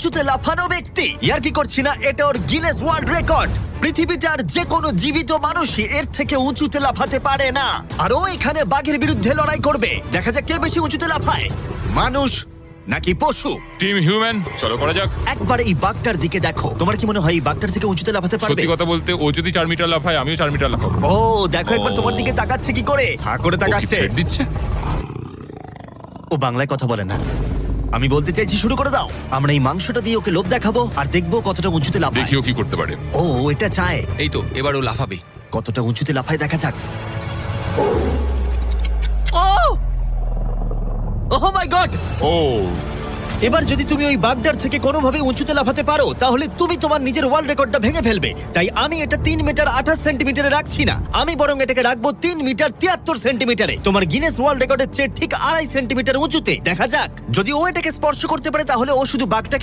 উঁচুতে লাফানো ব্যক্তি। ইয়ার কি করছি না? এটা ওর গিনেস ওয়ার্ল্ড রেকর্ড পৃথিবীতে আর যে কোনো জীবিত মানুষই এর থেকে উঁচুতে লাফাতে পারে না। আর ও এখানে বাঘের বিরুদ্ধে লড়াই করবে। দেখা যাক কে বেশি উঁচুতে লাফায়। মানুষ নাকি পশু? টিম হিউম্যান চলো করা যাক। একবার এই বাঘটার দিকে দেখো। তোমার কি মনে হয় এই বাঘটার থেকে উঁচুতে লাফাতে পারবে? সত্যি কথা বলতে ও যদি চার মিটার লাফায় আমিও চার মিটার লাফাবো। ও দেখো একবার তোমার দিকে তাকাচ্ছে কি করে? হা করে তাকাচ্ছে। দিচ্ছে? ও বাংলায় কথা বলে না। আমি বলতে চাইছি শুরু করে দাও। আমরা এই মাংসটা দিয়ে ওকে লোভ দেখাবো আর দেখব কতটা উঁচুতে লাফায়। দেখিও কি করতে পারে। ও ও এটা চায়। এই তো এবার ও লাফাবে। কতটা উঁচুতে লাফায় দেখা যাক। ও! ওহ মাই গড! ও এবার যদি তুমি ওই বাগদার থেকে কোনোভাবে উঁচুতে লাফাতে পারো, তাহলে তুমি তোমার নিজের ওয়ার্ল্ড রেকর্ডটা ভেঙে ফেলবে। তাই আমি এটা তিন মিটার আঠাশ সেন্টিমিটারে রাখছি না। আমি বরং এটাকে রাখব তিন মিটার তিয়াত্তর সেন্টিমিটারে। তোমার গিনেস ওয়ার্ল্ড রেকর্ডের চেয়ে ঠিক আড়াই সেন্টিমিটার উঁচুতে। দেখা যাক। যদি ও এটাকে স্পর্শ করতে পারে, তাহলে ও শুধু বাঘটাকে